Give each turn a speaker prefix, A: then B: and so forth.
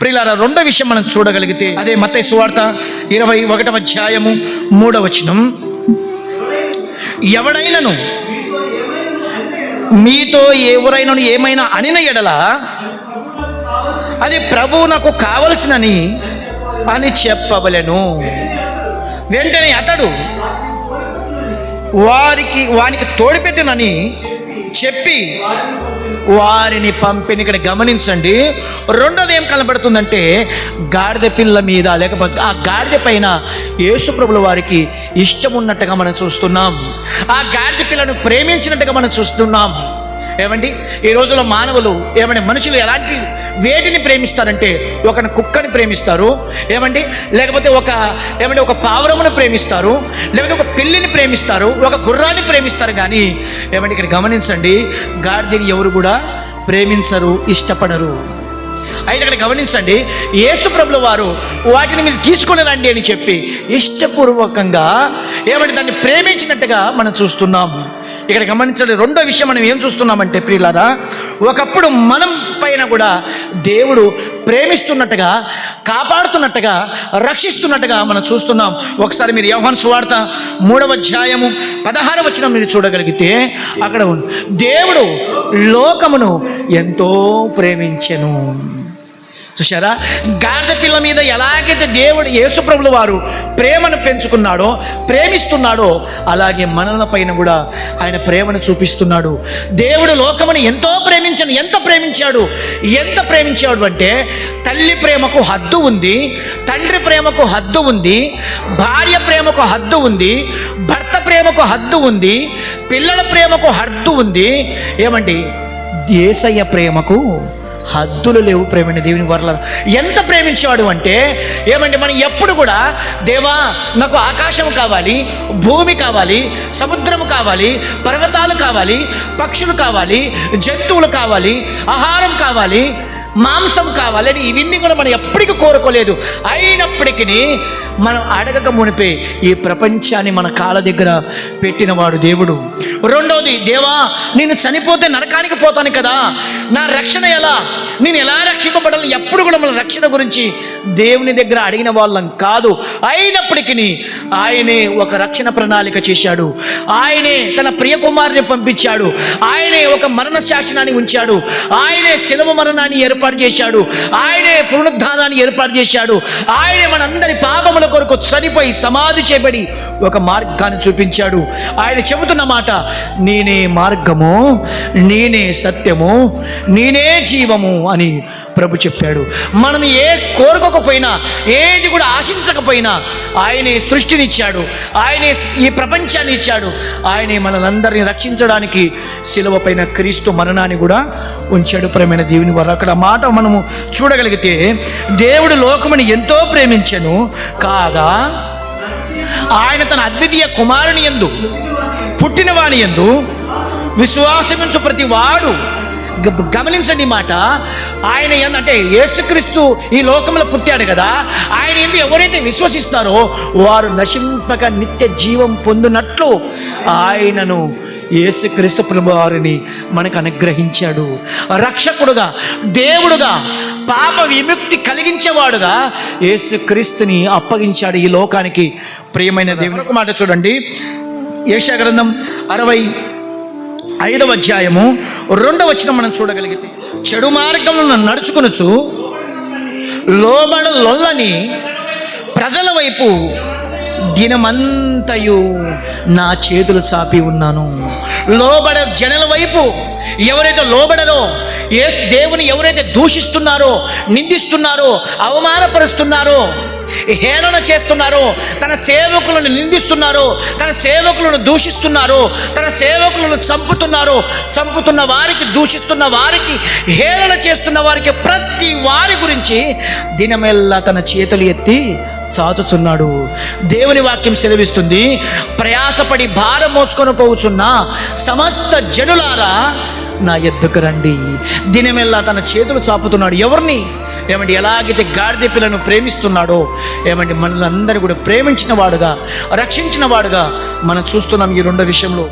A: ప్రియులారా రెండో విషయం మనం చూడగలిగితే అదే మత్తయి సువార్త ఇరవై ఒకటవ అధ్యాయము మూడవచనం ఎవడైనను మీతో ఎవరైనా ఏమైనా అనిన ఎడల అది ప్రభువు నాకు కావలసినని అని చెప్పవలెను. వెంటనే అతడు వారికి వానికి తోడిపెట్టినని చెప్పి వారిని పంపిణీ ఇక్కడ గమనించండి. రెండోది ఏం కనబడుతుందంటే గాడిద పిల్ల మీద లేకపోతే ఆ గాడిద పైన యేసుప్రభుల వారికి ఇష్టం ఉన్నట్టుగా మనం చూస్తున్నాం. ఆ గాడిద పిల్లను ప్రేమించినట్టుగా మనం చూస్తున్నాం. ఏమండి? ఈ రోజుల్లో మానవులు ఏమండి మనుషులు ఎలాంటి వేటిని ప్రేమిస్తారంటే ఒక కుక్కని ప్రేమిస్తారు ఏమండి? లేకపోతే ఒక ఏమంటే ఒక పావురమును ప్రేమిస్తారు లేకపోతే ఒక పిల్లిని ప్రేమిస్తారు ఒక గుర్రాన్ని ప్రేమిస్తారు కానీ ఏమండి ఇక్కడ గమనించండి గాడిదని ఎవరు కూడా ప్రేమించరు ఇష్టపడరు. అయితే ఇక్కడ గమనించండి యేసుప్రభుల వారు వాటిని మీరు తీసుకుని రండి అని చెప్పి ఇష్టపూర్వకంగా ఏమంటే దాన్ని ప్రేమించినట్టుగా మనం చూస్తున్నాం. ఇక్కడ గమనించండి రెండో విషయం మనం ఏం చూస్తున్నామంటే ప్రియులారా ఒకప్పుడు మనం పైన కూడా దేవుడు ప్రేమిస్తున్నట్టుగా కాపాడుతున్నట్టుగా రక్షిస్తున్నట్టుగా మనం చూస్తున్నాం. ఒకసారి మీరు యోహాన్ సువార్త మూడవ అధ్యాయము పదహార వచనం మీరు చూడగలిగితే అక్కడ ఉంది. దేవుడు లోకమును ఎంతో ప్రేమించెను. చూసారా గాడిద పిల్ల మీద ఎలాగైతే దేవుడు యేసుప్రభుల వారు ప్రేమను పెంచుకున్నాడో ప్రేమిస్తున్నాడో అలాగే మనల పైన కూడా ఆయన ప్రేమను చూపిస్తున్నాడు. దేవుడు లోకముని ఎంతో ప్రేమించను. ఎంత ప్రేమించాడు? ఎంత ప్రేమించాడు అంటే తల్లి ప్రేమకు హద్దు ఉంది తండ్రి ప్రేమకు హద్దు ఉంది భార్య ప్రేమకు హద్దు ఉంది భర్త ప్రేమకు హద్దు ఉంది పిల్లల ప్రేమకు హద్దు ఉంది. ఏమండి? ఏసయ్య ప్రేమకు హద్దులు లేవు ప్రేమని దేవుని వరల ఎంత ప్రేమించాడు అంటే ఏమంటే మనం ఎప్పుడు కూడా దేవా నాకు ఆకాశం కావాలి భూమి కావాలి సముద్రం కావాలి పర్వతాలు కావాలి పక్షులు కావాలి జంతువులు కావాలి ఆహారం కావాలి మాంసం కావాలని ఇవన్నీ కూడా మనం ఎప్పటికీ కోరుకోలేదు. అయినప్పటికీ మనం అడగక మునిపే ఈ ప్రపంచాన్ని మన కాళ్ళ దగ్గర పెట్టినవాడు దేవుడు. రెండవది దేవా నేను చనిపోతే నరకానికి పోతాను కదా. నా రక్షణ ఎలా? నేను ఎలా రక్షింపబడాలి? ఎప్పుడు కూడా మన రక్షణ గురించి దేవుని దగ్గర అడిగిన వాళ్ళం కాదు. అయినప్పటికీ ఆయనే ఒక రక్షణ ప్రణాళిక చేశాడు. ఆయనే తన ప్రియకుమారుని పంపించాడు. ఆయనే ఒక మరణ శాసనాన్ని ఉంచాడు. ఆయనే శిలవ మరణాన్ని ఏర్పాటు చేశాడు. ఆయనే పునరుద్ధానాన్ని ఏర్పాటు చేశాడు. ఆయనే మనందరి పాపముల కొరకు చనిపోయి సమాధి చేయబడి ఒక మార్గాన్ని చూపించాడు. ఆయన చెబుతున్న మాట నేనే మార్గము నేనే సత్యము నేనే జీవము అని ప్రభు చెప్పాడు. మనం ఏ కోరుకోకపోయినా ఏది కూడా ఆశించకపోయినా ఆయనే సృష్టినిచ్చాడు ఆయనే ఈ ప్రపంచాన్ని ఇచ్చాడు. ఆయనే మనలందరినీ రక్షించడానికి శిలువ పైన క్రీస్తు మరణాన్ని కూడా ఉంచాడు. ప్రేమైన దేవుని వారు అక్కడ మాట మనము చూడగలిగితే దేవుడు లోకముని ఎంతో ప్రేమించను కాగా ఆయన తన అద్వితీయ కుమారుని ఎందు పుట్టిన వాని ఎందు విశ్వాసమించు ప్రతి వాడు గమనించండి మాట. ఆయన ఏంటంటే యేసుక్రీస్తు ఈ లోకంలో పుట్టాడు కదా. ఆయన ఎందు ఎవరైతే విశ్వసిస్తారో వారు నశింపక నిత్య జీవం పొందినట్లు ఆయనను యేసుక్రీస్తు ప్రభువారిని మనకు అనుగ్రహించాడు. రక్షకుడుగా దేవుడుగా పాప విముక్తి కలిగించేవాడుగా యేసుక్రీస్తుని అప్పగించాడు ఈ లోకానికి. ప్రియమైన దేవుని ఒక మాట చూడండి. ఏషా గ్రంథం అరవై ఐదవ అధ్యాయము రెండవ వచ్చిన మనం చూడగలిగితే చెడు మార్గంలో నడుచుకునుచు లోబడ లొల్లని ప్రజల వైపు దినమంతయు నా చేతులు చాపి ఉన్నాను. లోబడ జనల వైపు ఎవరైతే లోబడరో ఏ దేవుని ఎవరైతే దూషిస్తున్నారో నిందిస్తున్నారో అవమానపరుస్తున్నారో హేళన చేస్తున్నారో. తన సేవకులను నిందిస్తున్నారో. తన సేవకులను దూషిస్తున్నారో. తన సేవకులను చంపుతున్నారో. చంపుతున్న వారికి దూషిస్తున్న వారికి హేళన చేస్తున్న వారికి ప్రతి వారి గురించి దినమెల్లా తన చేతులు ఎత్తి చాచుచున్నాడు. దేవుని వాక్యం సెలవిస్తుంది. ప్రయాసపడి భారం మోసుకొని పోవుచున్న సమస్త జనులారా నా ఎద్దుకు రండి. దినమెల్లా తన చేతులు చాపుతున్నాడు. ఎవరిని? ఏమండి ఎలాగైతే గాడిద పిల్లను ప్రేమిస్తున్నాడో ఏమండి మనల్ని అందరూ కూడా ప్రేమించిన వాడుగా రక్షించిన వాడుగా మనం చూస్తున్నాం ఈ రెండో విషయంలో.